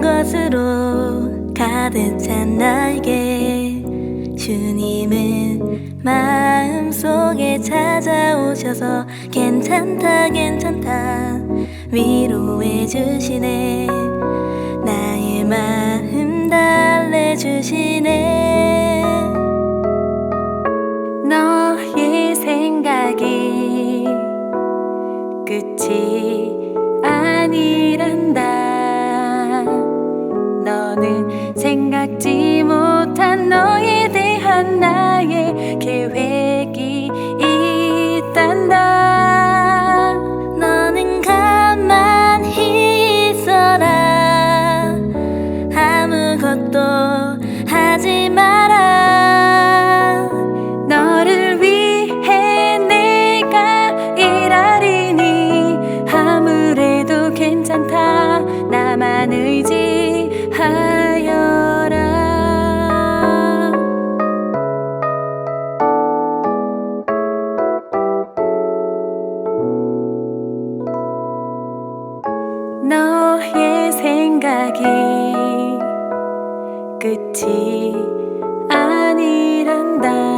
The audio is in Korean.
것으로 가득 찬 나에게 주님은 마음속에 찾아오셔서 괜찮다 괜찮다 위로해 주시네. 나의 마음 달래주시네 생각지 못한 너에 대한 나의 계획이 있단다. 너는 가만히 있어라. 아무것도 하지 마라. 너를 위해 내가 일하리니 아무래도 괜찮다. 나만 의지 너의 생각이 끝이 아니란다.